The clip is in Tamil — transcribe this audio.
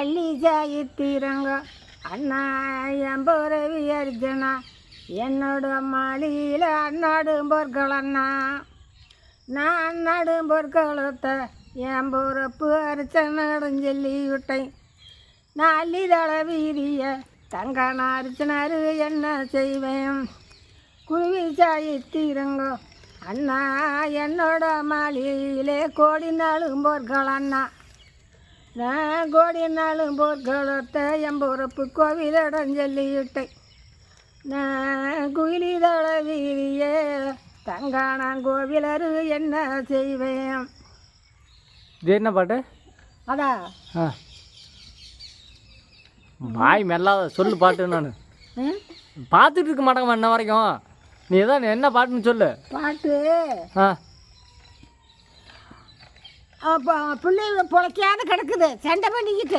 அள்ளி சாயித்திரங்க அண்ணா எம்பரவி அர்ஜுனா. என்னோட மாளிகையில் அண்ணாடும் பொருட்கள் அண்ணா நான் அண்ணாடும் பொருட்களத்தை என் பொறுப்பு அரிச்சனடும் சொல்லி விட்டேன் நான் அள்ளிதள வீரிய தங்கான அரிச்சனாரு என்ன செய்வேன்? குருவி சாயித்திரங்க அண்ணா என்னோட மாளிகையிலே கோடி நாளும் பொருட்கள் அண்ணா நான் கோடி நாளும் பொருட்களத்தை என் பொறுப்பு கோவிலிடம் சொல்லிவிட்டேன் நான் குயிலிதள வீரிய தங்கானான் கோவிலரு என்ன செய்வேன்? இது என்ன பாட்டு? அதா? வாய் மெல்லாத சொல்லு பாட்டு நான்? பார்த்துட்டு இருக்க மாட்டேங்கம்மா இன்ன வரைக்கும். நீ தான் என்ன பாட்டுன்னு சொல்லு. பாட்டு? ஆ. பிள்ளை பிழைக்காத கிடக்குது. சண்டை பண்ணிக்கிட்டு